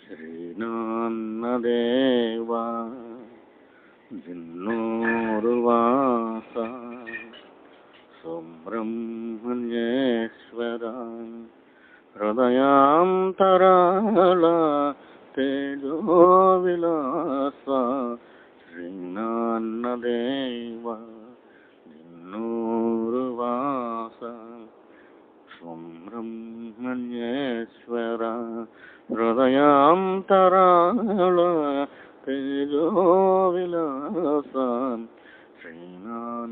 శ్రీనాన్నదేవా జిన్నోరువాస సుబ్రహ్మణ్యేశ్వర హృదయాంతరాళ తేజో విలాస శ్రీనాన్నదేవ జిన్నోరువాస సుబ్రహ్మణ్యేశ్వర హృదయాంతరాళ తేజో విలాస. శ్రీనాన్నదేవ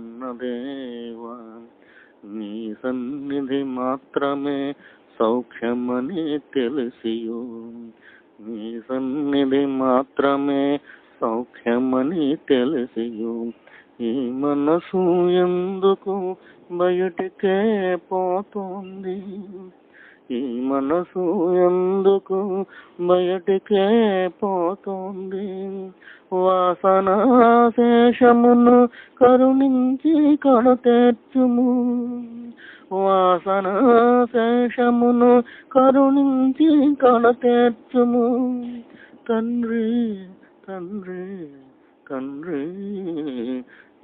నీ సన్నిధి మాత్రమే సౌఖ్యమని తెలిసియు. నీ సన్నిధి మాత్రమే సౌఖ్యమని తెలిసియు. ఈ మనసు ఎందుకు బయటికే పోతుంది? ఈ మనసు ఎందుకు బయటికే పోతుంది? వాసన శేషమును కరుణించి కడతేర్చుము వాసన శేషమును కరుణించి కడతేర్చుము తండ్రి తండ్రి తండ్రి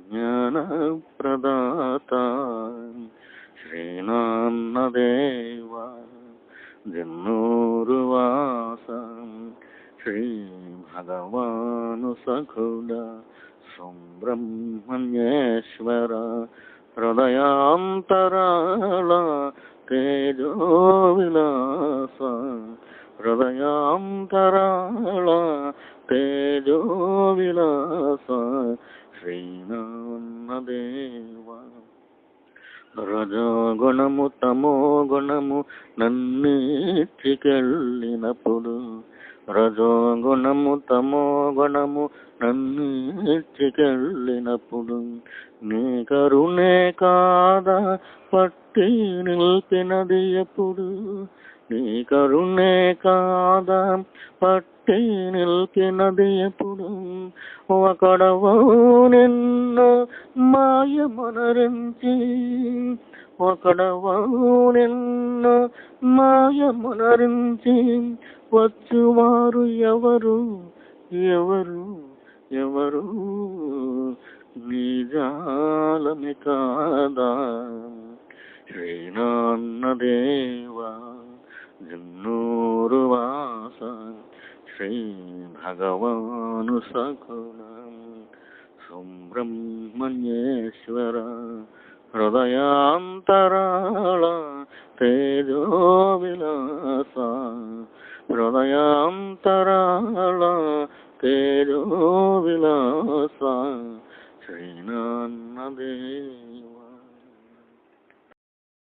జ్ఞాన ప్రదాత శ్రీ భగవాను సఖుడ సంబ్రహ్మణ్యేశ్వర హృదయాంతరాళ తేజో విలాస హృదయాంతరాళ తేజో విలాస శ్రీనాన్నదేవ రజోగుణము తమో గుణము నన్నిచ్చికెళ్ళినప్పుడు రజోగుణము తమో గుణము నన్నిచ్చికెళ్ళినప్పుడు నీ కరుణే కాదా పట్టి నిలిపినది ఎప్పుడు? నీ కరుణే కాదా పట్టి నిలిపినది ఎప్పుడు? ఒకడవో నిన్ను మాయమనరించి ఒకడవో నిన్ను మాయమనరించి వచ్చువారు ఎవరు? ఎవరు? ఎవరు? నిజాలమి కాదా? శ్రీనాన్నదేవా జన్నూరువాస శ్రీ భగవాను సకుల సుబ్రహ్మణ్యేశ్వర హృదయాంతరాళ తేజో విలాస